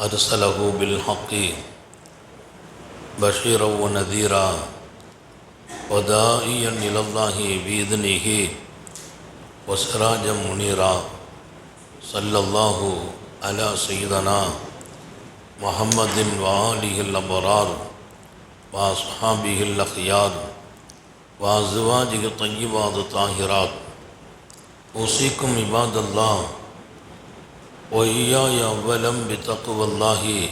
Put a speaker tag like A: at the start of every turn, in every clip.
A: أرسله بالحق بشيرا ونذيرا وداعيا إلى الله بإذنه وسراجا منيرا صلى الله على سيدنا محمد وآله الأبرار وأصحابه الأخيار وأزواجه الطيبات الطاهرات أوصيكم عباد الله وإياي أولا بتقوى الله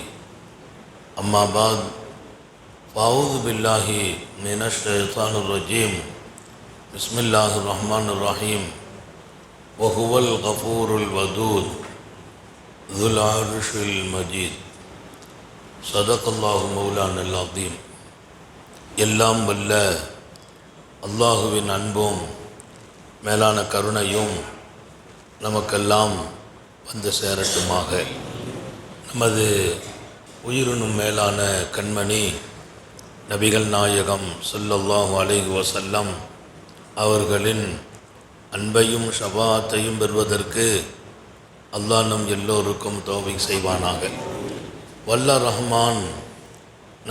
A: أما بعد فأعوذ بالله من الشيطان الرجيم بسم الله الرحمن الرحيم وهو الغفور الودود ذو العرش المجيد صدق الله مولانا العظيم எல்லாம் வல்ல அல்லாஹுவின் அன்பும் மேலான கருணையும் நமக்கெல்லாம் வந்து சேரட்டுமாக. நமது உயிரினும் மேலான கண்மணி நபிகள் நாயகம் சொல்லல்லாஹு அலைஹி வசல்லம் அவர்களின் அன்பையும் ஷபாத்தையும் பெறுவதற்கு அல்லாஹ் நம் எல்லோருக்கும் தோவை செய்வானாக. வல்ல ரஹ்மான்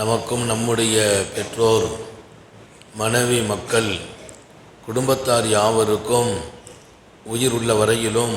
A: நமக்கும் நம்முடைய பெற்றோர் மனைவி மக்கள் குடும்பத்தார் யாவருக்கும் உயிர் உள்ள வரையிலும்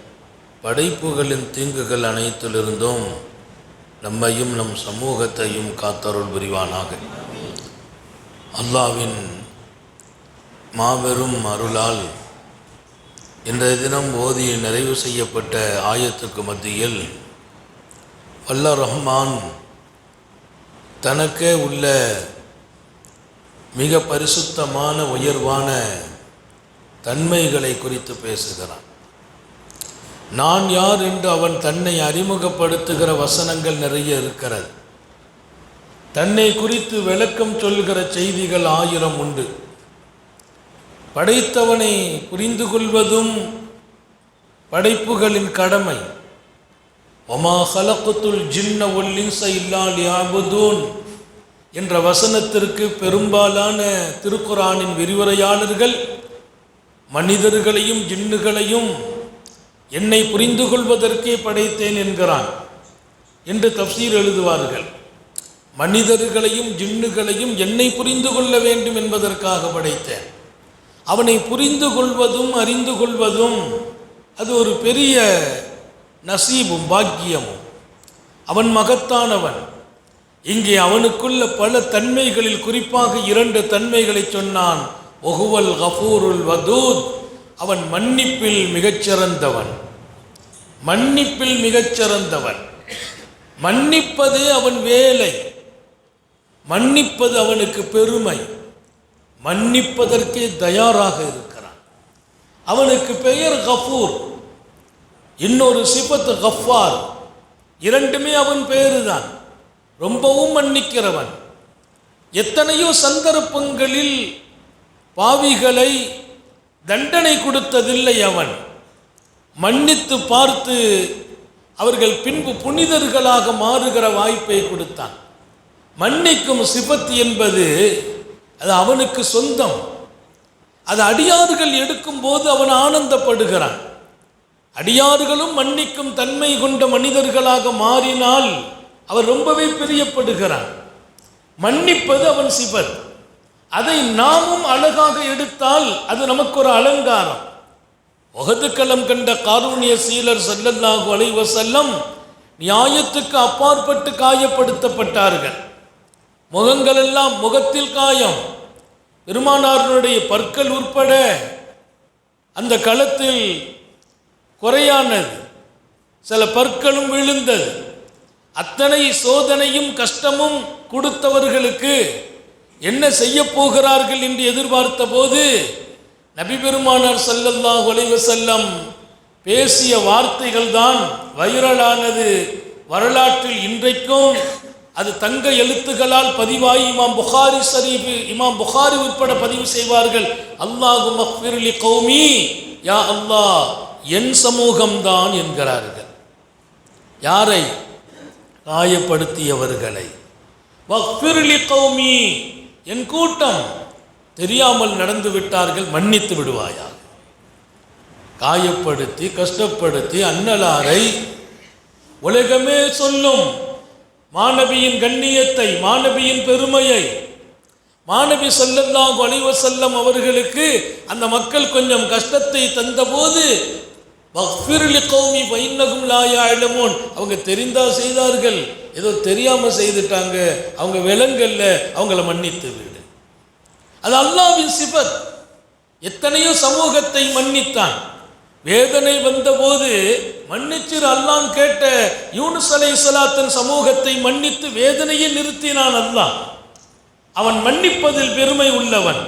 A: படைப்புகளின் தீங்குகள் அனைத்திலிருந்தும் நம்மையும் நம் சமூகத்தையும் காத்தருள் புரிவானாக. அல்லாவின் மாபெரும் அருளால் இன்றைய தினம் ஓதி நிறைவு செய்யப்பட்ட ஆயத்துக்கு மத்தியில் வல்ல ரஹ்மான் தனக்கே உள்ள மிக பரிசுத்தமான உயர்வான தன்மைகளை குறித்து பேசுகிறான். நான் யார் என்று அவன் தன்னை அறிமுகப்படுத்துகிற வசனங்கள் நிறைய இருக்கிறது. தன்னை குறித்து விளக்கம் சொல்கிற செய்திகள் ஆயிரம் உண்டு. படைத்தவனை புரிந்து கொள்வதும் படைப்புகளின் கடமை. ஒமா ஹலக்குத்துல் ஜின்ன ஒல்லின்ச இல்லால் யாபுதூன் என்ற வசனத்திற்கு பெரும்பாலான திருக்குறானின் விரிவுரையாளர்கள் மனிதர்களையும் ஜின்னுகளையும் என்னை புரிந்து கொள்வதற்கே படைத்தேன் என்கிறான் என்று தப்சீர் எழுதுவார்கள். மனிதர்களையும் ஜின்னுகளையும் என்னை புரிந்து கொள்ள வேண்டும் என்பதற்காக படைத்தேன். அவனை புரிந்து கொள்வதும் அறிந்து கொள்வதும் அது ஒரு பெரிய நசீபும் பாக்கியமும். அவன் மகத்தானவன். இங்கே அவனுக்குள்ள பல தன்மைகளில் குறிப்பாக இரண்டு தன்மைகளை சொன்னான். ஒகுவல் கஃபூருல் வதூத். அவன் மன்னிப்பில் மிகச்சிறந்தவன். மன்னிப்பில் மிகச்சிறந்தவன். மன்னிப்பது அவன் வேலை. மன்னிப்பது அவனுக்கு பெருமை. மன்னிப்பதற்கே தயாராக இருக்கிறான். அவனுக்கு பெயர் கஃபூர். இன்னொரு சிபத்து கஃபார் இரண்டுமே அவன் பெயருதான் ரொம்பவும் மன்னிக்கிறவன். எத்தனையோ சந்தர்ப்பங்களில் பாவிகளை தண்டனை கொடுத்ததில்லை அவன். மன்னித்து பார்த்து அவர்கள் பின்பு புனிதர்களாக மாறுகிற வாய்ப்பை கொடுத்தான். மன்னிக்கும் சிபத்து என்பது அது அவனுக்கு சொந்தம். அது அடியாறுகள் எடுக்கும்போது அவன் ஆனந்தப்படுகிறான். அடியாறுகளும் மன்னிக்கும் தன்மை கொண்ட மனிதர்களாக மாறினால் அவர் ரொம்பவே பிரியப்படுகிறான். மன்னிப்பது அவன் சிவர் அதை நாமும் அழகாக எடுத்தால் அது நமக்கு ஒரு அலங்காரம். வகதுக்களம் கண்ட காரூணிய சீலர் செல்லல்லாஹு அலைவ செல்லம் நியாயத்துக்கு அப்பாற்பட்டு காயப்படுத்தப்பட்டார்கள். முகங்களெல்லாம் முகத்தில் காயம். பெருமானாரனுடைய பற்கள் உட்பட அந்த களத்தில் குறையானது. சில பற்களும் விழுந்தது. அத்தனை சோதனையும் கஷ்டமும் கொடுத்தவர்களுக்கு என்ன செய்ய போகிறார்கள் என்று எதிர்பார்த்த போது நபி பெருமானார் ஸல்லல்லாஹு ஒளிவு செல்லம் பேசிய வார்த்தைகள் தான் வைரலானது. வரலாற்றில் இன்றைக்கும் அது தங்க எழுத்துகளால் பதிவாகி இமாம் புகாரி ஷரீஃப் இமாம் புகாரி உட்பட பதிவு செய்வார்கள். அல்லாஹு மஃபிர்லி கௌமி யா அல்லாஹ் என் சமூகம்தான் என்கிறார்கள். யாரை? காயப்படுத்தியவர்களை. வக்ஃபிர்லி கௌமி என் கூட்டம் தெரியாமல் நடந்து விட்டார்கள் மன்னித்து விடுவாயா காயப்படுத்தி கஷ்டப்படுத்தி அன்னலாரை உலகமே சொல்லும் மாணவியின் கண்ணியத்தை மாணவியின் பெருமையை. மாணவி ஸல்லல்லாஹு அலைஹி செல்லம் அவர்களுக்கு அந்த மக்கள் கொஞ்சம் கஷ்டத்தை தந்தபோது வக்ஃபிர் லிகௌமி ஃபைன்னகும் லா அவங்க தெரிந்தா செய்தார்கள். ஏதோ தெரியாமல் செய்துட்டாங்க. அவங்க விலங்கல்ல. அவங்கள மன்னித்து விடு. அது அல்லாவின் சிபத். எத்தனையோ சமூகத்தை மன்னித்தான். வேதனை வந்தபோது மன்னிச்சிரு அல்லாஹ் கேட்ட யூனுஸ் அலைஹிஸ்ஸலாத்தின் சமூகத்தை மன்னித்து வேதனையை நிறுத்தினான் அல்லாஹ். அவன் மன்னிப்பதில் பெருமை உள்ளவன்.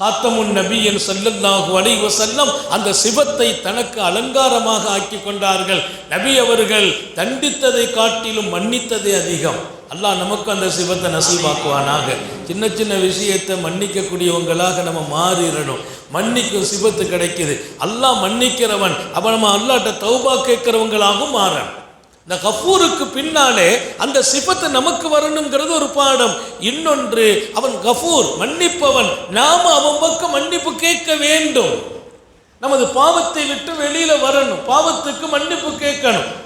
A: காத்தமுன் நபியின் ஸல்லல்லாஹு அலைஹி வசல்லம் அந்த சிவத்தை தனக்கு அலங்காரமாக ஆக்கி கொண்டார்கள். நபி அவர்கள் தண்டித்ததை காட்டிலும் மன்னித்ததே அதிகம். அல்லாஹ் நமக்கு அந்த சிவத்தை நசீவாக்குவானாக சின்ன சின்ன விஷயத்தை மன்னிக்கக்கூடியவங்களாக நம்ம மாறிடணும். மன்னிக்கும் சிவத்து கிடைக்குது. அல்லாஹ் மன்னிக்கிறவன் அவன் நம்ம அல்லாட்ட தௌபா கேட்கிறவங்களாகவும் மாறணும். இந்த கஃபூருக்கு பின்னாலே அந்த சிபத்து நமக்கு வரணுங்கிறது ஒரு பாடம். இன்னொன்று அவன் கஃபூர் மன்னிப்பவன். நாம அவன் பக்கம் மன்னிப்பு கேட்க வேண்டும். நமது பாவத்தை விட்டு வெளியில வரணும். பாவத்துக்கு மன்னிப்பு கேட்கணும்.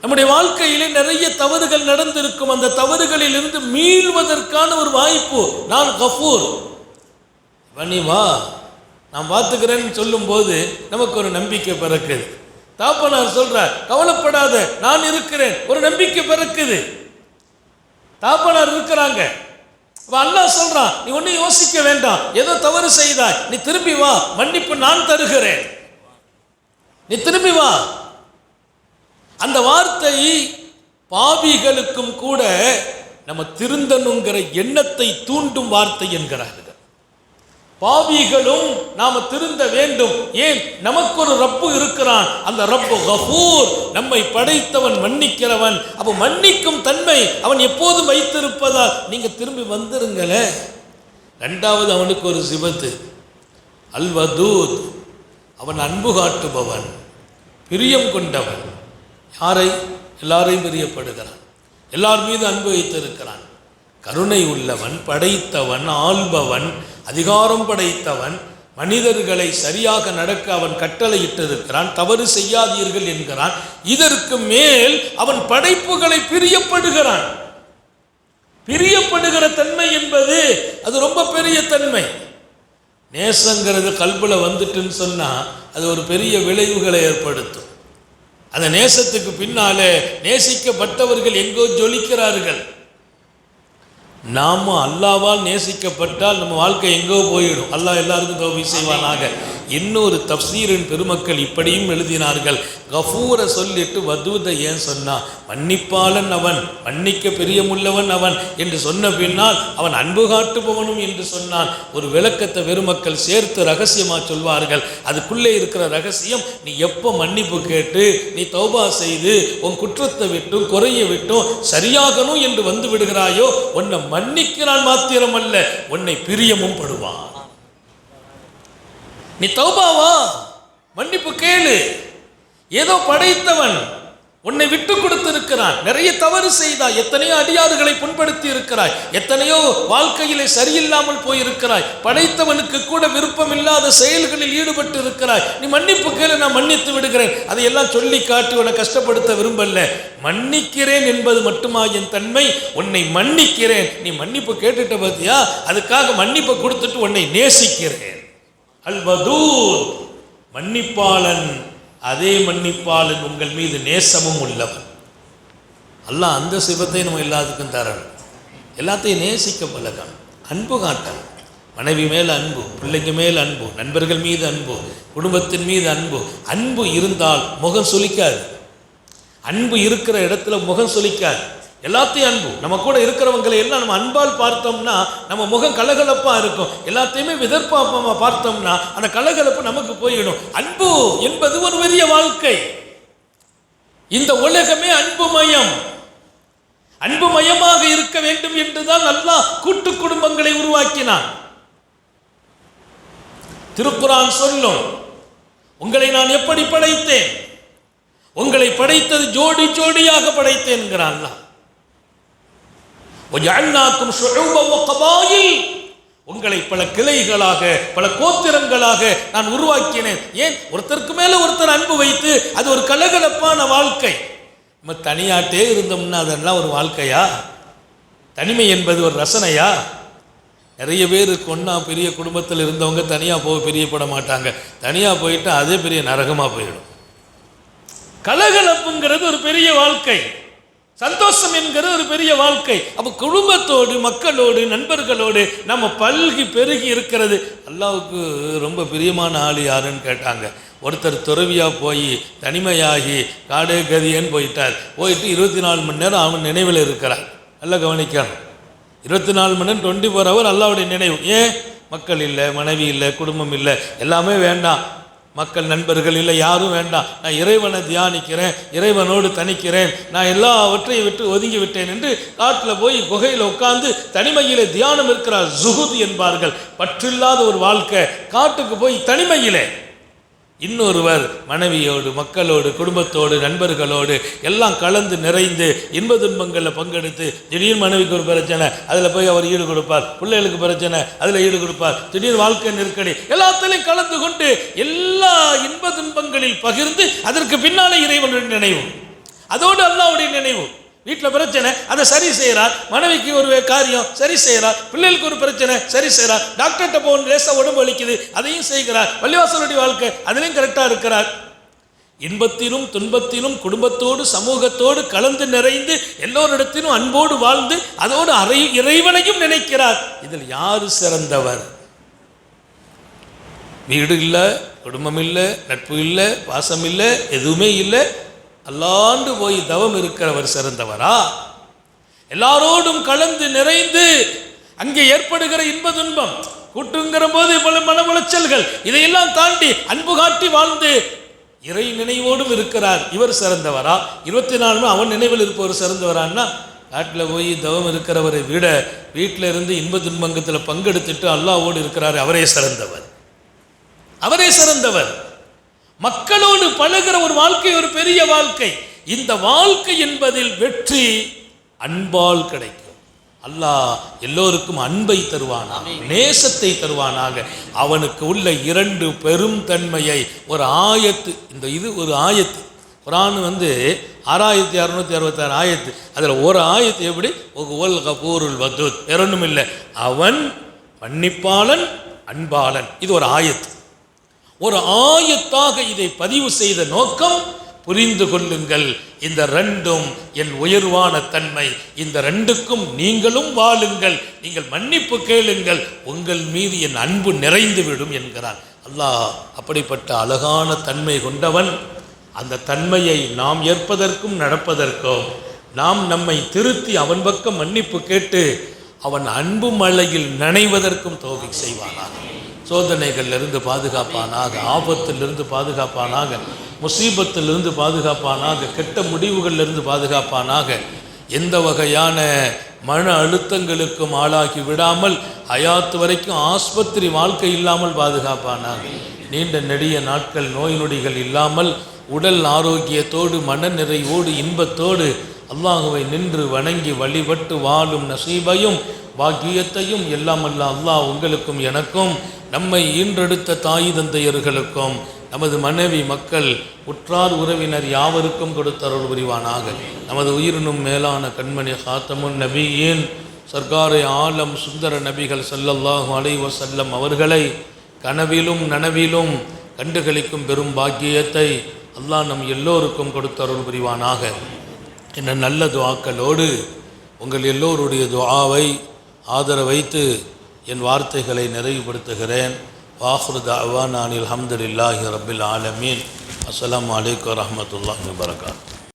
A: நம்முடைய வாழ்க்கையிலே நிறைய தவறுகள் நடந்திருக்கும். அந்த தவறுகளில் இருந்து மீள்வதற்கான ஒரு வாய்ப்பு. நான் கஃபூர். வனி வா. நான் பார்த்துக்கிறேன்னு சொல்லும்போது நமக்கு ஒரு நம்பிக்கை பிறக்குது. தாப்பனார் சொல்றார் கவலைப்படாத நான் இருக்கிறேன். ஒரு நம்பிக்கை பிறக்குது. தாப்பனார் இருக்கிறாங்க. அண்ணா அல்லாஹ் சொல்றான் நீ ஒன்றும் யோசிக்க வேண்டாம். ஏதோ தவறு செய்தாய். நீ திரும்பி வா. மன்னிப்பு நான் தருகிறேன். நீ திரும்பி வா. அந்த வார்த்தை பாவிகளுக்கும் கூட நம்ம திருந்தணுங்கிற எண்ணத்தை தூண்டும் வார்த்தை என்கிறார்கள். பாவிகளும் நாம திருந்த வேண்டும். ஏன்? நமக்கு ஒரு ரப்பு இருக்கிறான். அந்த ரப்பு கஃபூர். நம்மை படைத்தவன் மன்னிக்கிறவன். அப்போ மன்னிக்கும் தன்மை அவன் எப்போதும் வைத்திருப்பதால் நீங்க திரும்பி வந்துருங்களே. ரெண்டாவது அவனுக்கு ஒரு சிபத்து. அல்வதூத். அவன் அன்பு காட்டுபவன். பிரியம் கொண்டவன். யாரை? எல்லாரையும் பிரியப்படுகிறான். எல்லார் மீது அன்பு வைத்திருக்கிறான். கருணை உள்ளவன் படைத்தவன் ஆள்பவன் அதிகாரம் படைத்தவன் மனிதர்களை சரியாக நடக்க அவன் கட்டளையிட்டிருக்கிறான் தவறு செய்யாதீர்கள் என்கிறான். இதற்கு மேல் அவன் படைப்புகளை பிரியப்படுகிறான். பிரியப்படுகிற தன்மை என்பது அது ரொம்ப பெரிய தன்மை. நேசங்கிறது கல்பில் வந்துட்டுன்னு சொன்னால் அது ஒரு பெரிய விளைவுகளை ஏற்படுத்தும். அந்த நேசத்துக்கு பின்னாலே நேசிக்கப்பட்டவர்கள் எங்கோ ஜொலிக்கிறார்கள். நாம அல்லாவால் நேசிக்கப்பட்டால் நம்ம வாழ்க்கை எங்கோ போயிடும். அல்லாஹ் எல்லாருக்கும் தோவி செய்வானாக. இன்னொரு தப்சீரின் பெருமக்கள் இப்படியும் எழுதினார்கள். கஃபூரை சொல்லிட்டு வதூதை ஏன் சொன்னான் மன்னிப்பாளன் அவன் மன்னிக்க பிரியமுள்ளவன் அவன் என்று சொன்ன பின்னால் அவன் அன்பு காட்டுபவனும் என்று சொன்னான். ஒரு விளக்கத்தை பெருமக்கள் சேர்த்து ரகசியமாக சொல்வார்கள். அதுக்குள்ளே இருக்கிற ரகசியம் நீ எப்போ மன்னிப்பு கேட்டு நீ தௌபா செய்து உன் குற்றத்தை விட்டும் குறைய விட்டும் சரியாகணும் என்று வந்து விடுகிறாயோ உன்னை மன்னிக்கிறான் மாத்திரமல்ல உன்னை பிரியமும் படுவான். நீ தௌபாவா? மன்னிப்பு கேளு. ஏதோ படைத்தவன். உன்னை விட்டு கொடுத்திருக்கிறான். நிறைய தவறு செய்தாய். எத்தனையோ அடியாறுகளை புண்படுத்தி இருக்கிறாய். எத்தனையோ வாழ்க்கையிலே சரியில்லாமல் போயிருக்கிறாய். படைத்தவனுக்கு கூட விருப்பம் இல்லாத செயல்களில் ஈடுபட்டு இருக்கிறாய் நீ மன்னிப்பு கேளு நான் மன்னித்து விடுகிறேன். அதையெல்லாம் சொல்லி காட்டி உன்னை கஷ்டப்படுத்த விரும்பல. மன்னிக்கிறேன் என்பது மட்டுமா என் தன்மை? உன்னை மன்னிக்கிறேன். நீ மன்னிப்பு கேட்டுட்ட பார்த்தியா அதுக்காக மன்னிப்பை கொடுத்துட்டு உன்னை நேசிக்கிறேன். அல்வதூர் மன்னிப்பாளன். அதே மன்னிப்பாளன் உங்கள் மீது நேசமும் உள்ளவன். அல்லாஹ் அந்த சிவத்தை நம்ம எல்லாத்துக்கும் தரணும். எல்லாத்தையும் நேசிக்க பழகணும். அன்பு காட்டணும். மனைவி மேல் அன்பு பிள்ளைங்க மேல் அன்பு நண்பர்கள் மீது அன்பு குடும்பத்தின் மீது அன்பு. அன்பு இருந்தால் முகம் சொலிக்காது அன்பு இருக்கிற இடத்துல முகம் சொலிக்காது எல்லாத்தையும் அன்பு. நம்ம கூட இருக்கிறவங்களை எல்லாம் நம்ம அன்பால் பார்த்தோம்னா நம்ம முகம் கலகலப்பா இருக்கும். எல்லாத்தையுமே விதர்ப்பாப்பமா பார்த்தோம்னா அந்த கலகலப்பு நமக்கு போயிடும். அன்பு என்பது ஒரு பெரிய வாழ்க்கை. இந்த உலகமே அன்புமயம். இருக்க வேண்டும் என்றுதான் நல்லா கூட்டு குடும்பங்களை உருவாக்கினான். திருக்குறான் சொல்லும் உங்களை நான் எப்படி படைத்தேன்? உங்களை படைத்தது ஜோடி ஜோடியாக படைத்தேன் உங்களை பல கிளைகளாக பல கோத்திரங்களாக நான் உருவாக்கினேன். ஏன்? ஒருத்தருக்கு மேல ஒருத்தர் அன்பு வைத்து அது ஒரு கலகலப்பான வாழ்க்கை. நம்ம தனியாட்டே இருந்தோம்னா அதெல்லாம் ஒரு வாழ்க்கையா? தனிமை என்பது ஒரு ரசனையா? நிறைய பேர் கொன்னா பெரிய குடும்பத்தில் இருந்தவங்க தனியாக போக பிரியப்பட மாட்டாங்க. தனியாக போயிட்டா அதே பெரிய நரகமாக போயிடும். கலகலப்புங்கிறது ஒரு பெரிய வாழ்க்கை. சந்தோஷம் என்கிற ஒரு பெரிய வாழ்க்கை. அப்போ குடும்பத்தோடு மக்களோடு நண்பர்களோடு நம்ம பல்கி பெருகி இருக்கிறது. அல்லாவுக்கு ரொம்ப பிரியமான ஆள் யாருன்னு கேட்டாங்க. ஒருத்தர் துறவியாக போய் தனிமையாகி காடே கதியன்னு போயிட்டார். போயிட்டு இருபத்தி நாலு மணி நேரம் அவன் நினைவில் இருக்கிறார். நல்லா கவனிக்கணும். இருபத்தி நாலு மணி நேரம் டுவெண்ட்டி ஃபோர் ஹவர் அல்லாவுடைய நினைவு. ஏன்? மக்கள் இல்லை மனைவி இல்லை குடும்பம் இல்லை. எல்லாமே வேண்டாம். மக்கள் நண்பர்கள் இல்லை யாரும் வேண்டாம். நான் இறைவனை தியானிக்கிறேன் இறைவனோடு தனிக்கிறேன் நான் எல்லாவற்றையும் விட்டு ஒதுங்கி விட்டேன் என்று காட்டில் போய் குகையில் உட்கார்ந்து தனிமையிலே தியானம் இருக்கிறார் ஜுகுத் என்பார்கள். பற்றில்லாத ஒரு வாழ்க்கை. காட்டுக்கு போய் தனிமையிலே. இன்னொருவர் மனைவியோடு மக்களோடு குடும்பத்தோடு நண்பர்களோடு எல்லாம் கலந்து நிறைந்து இன்ப துன்பங்களில் பங்கெடுத்து திடீர் மனைவிக்கு ஒரு பிரச்சனை அதில் போய் அவர் ஈடு கொடுப்பார். பிள்ளைகளுக்கு பிரச்சனை அதில் ஈடு கொடுப்பார். திடீர் வாழ்க்கை நெருக்கடி எல்லாத்திலையும் கலந்து கொண்டு எல்லா இன்ப துன்பங்களில் பகிர்ந்து அதற்கு பின்னாலே இறைவனுடைய நினைவு அதோடு அல்லாவுடைய நினைவு வீட்டில் பிரச்சனை அதை சரி செய்கிறார் மனைவிக்கு ஒரு காரியம் சரி செய்கிறார் பிள்ளைகளுக்கு ஒரு பிரச்சனை சரி செய்கிறார் டாக்டர்கிட்ட போகணும் லேசாக உடம்பு வலிக்குது அதையும் செய்கிறார் பள்ளிவாசலுடைய வாழ்க்கை அதுலேயும் கரெக்டாக இருக்கிறார். இன்பத்திலும் துன்பத்திலும் குடும்பத்தோடு சமூகத்தோடு கலந்து நிறைந்து எல்லோரிடத்திலும் அன்போடு வாழ்ந்து அதோடு அறை இறைவனையும் நினைக்கிறார். இதில் யார் சிறந்தவர்? வீடு இல்லை குடும்பம் இல்லை நட்பு இல்லை பாசம் இல்லை எதுவுமே இல்லை. அல்லாண்டு போய் தவம் இருக்கிறவர் சிறந்தவரா? எல்லாரோடும் கலந்து நிறைந்து அங்கே ஏற்படுகிற இன்ப துன்பம் கூட்டுங்கிற போது பல மன உளைச்சல்கள் இதையெல்லாம் தாண்டி அன்பு காட்டி வாழ்ந்து இறை நினைவோடும் இருக்கிறார். இவர் சிறந்தவரா? இருபத்தி நாலு அவன் நினைவில் இருப்பவர் சிறந்தவரான்னா காட்டில் போய் தவம் இருக்கிறவரை விட வீட்டில் இருந்து இன்ப துன்பங்கத்தில் பங்கெடுத்துட்டு அல்லாவோடு இருக்கிறார். அவரே சிறந்தவர். அவரே சிறந்தவர். மக்களோடு பழகுற ஒரு வாழ்க்கை ஒரு பெரிய வாழ்க்கை. இந்த வாழ்க்கை என்பதில் வெற்றி அன்பால் கிடைக்கும். அல்லாஹ் எல்லோருக்கும் அன்பை தருவானாக நேசத்தை தருவானாக. அவனுக்கு உள்ள இரண்டு பெரும் தன்மையை ஒரு ஆயத்து இந்த இது ஒரு ஆயத்து. குரான் வந்து ஆறாயிரத்தி அறுநூத்தி அறுபத்தாறு ஆயத்து. அதில் ஒரு ஆயத்து எப்படி? ஒல் கபூருல் வதுத். வேற ஒன்றும் இல்லை. அவன் மன்னிப்பாளன் அன்பாளன். இது ஒரு ஆயத்து. ஒரு ஆயத்தாக இதை பதிவு செய்த நோக்கம் புரிந்து கொள்ளுங்கள். இந்த ரெண்டும் என் உயர்வான தன்மை. இந்த ரெண்டுக்கும் நீங்களும் வாழுங்கள். நீங்கள் மன்னிப்பு கேளுங்கள். உங்கள் மீது என் அன்பு நிறைந்துவிடும் என்கிறான். அல்லாஹ் அப்படிப்பட்ட அழகான தன்மை கொண்டவன். அந்த தன்மையை நாம் ஏற்பதற்கும் நடப்பதற்கும் நாம் நம்மை திருத்தி அவன் பக்கம் மன்னிப்பு கேட்டு அவன் அன்பு மலையில் நனைவதற்கும் தோகை செய்வானாக. சோதனைகளிலிருந்து பாதுகாப்பானாக ஆபத்திலிருந்து பாதுகாப்பானாக முசீபத்திலிருந்து பாதுகாப்பானாக கெட்ட முடிவுகளிலிருந்து பாதுகாப்பானாக எந்த வகையான மன அழுத்தங்களுக்கும் ஆளாகி விடாமல் அயாத்து வரைக்கும் ஆஸ்பத்திரி வாழ்க்கை இல்லாமல் பாதுகாப்பானாக. நீண்ட நெடிய நாட்கள் நோய் நொடிகள் இல்லாமல் உடல் ஆரோக்கியத்தோடு மன நிறைவோடு இன்பத்தோடு அல்லாஹுவை நின்று வணங்கி வழிபட்டு வாழும் நசீபையும் பாக்கியத்தையும் எல்லாம் அல்லாஹ் உங்களுக்கும் எனக்கும் நம்மை ஈன்றெடுத்த தாய் தந்தையர்களுக்கும் நமது மனைவி மக்கள் உற்றார் உறவினர் யாவருக்கும் கொடுத்தருள் புரிவானாக. நமது உயிரினும் மேலான கண்மணி ஹாத்தமுன் நபியின் சர்க்காரை ஆலம் சுந்தர நபிகள் சல்லல்லாஹு அலைவ செல்லம் அவர்களை கனவிலும் நனவிலும் கண்டுகளிக்கும் பெரும் பாக்கியத்தை அல்லாஹ் நம் எல்லோருக்கும் கொடுத்தருள் புரிவானாக. என்ன நல்ல துவாக்களோடு உங்கள் எல்லோருடைய துவாவை ஆதரவைத்து என் வார்த்தைகளை நிறைவுபடுத்துகிறேன். வாஹ்ரு தாவான் அனில் அல்ஹம்துலில்லாஹி ரபில் ஆலமீன் அஸ்லாம் வலைக்கம் வரமத்துல்லாஹி வரகாத்து